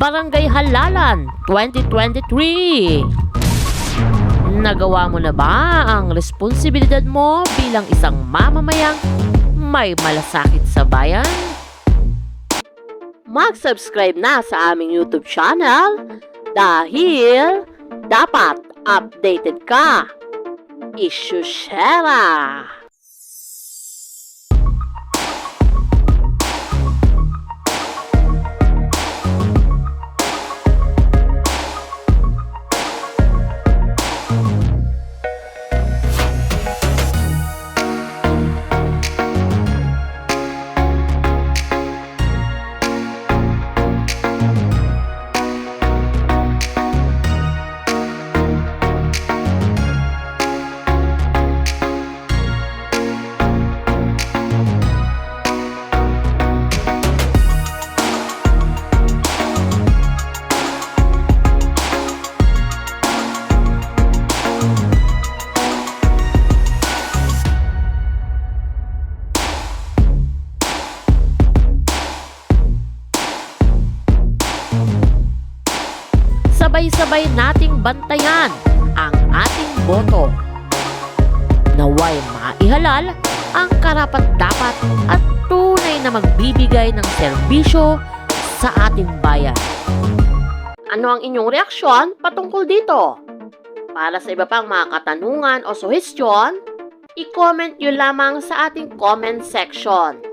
Barangay Halalan 2023. Nagawa mo na ba ang responsibilidad mo bilang isang mamamayang may malasakit sa bayan? Mag-subscribe na sa aming YouTube channel dahil dapat updated ka. Isyushera! Sabay-sabay nating bantayan ang ating boto. Naway maihalal ang karapat-dapat at tunay na magbibigay ng serbisyo sa ating bayan. Ano ang inyong reaksyon patungkol dito? Para sa iba pang mga katanungan o suhestyon, i-comment nyo lamang sa ating comment section.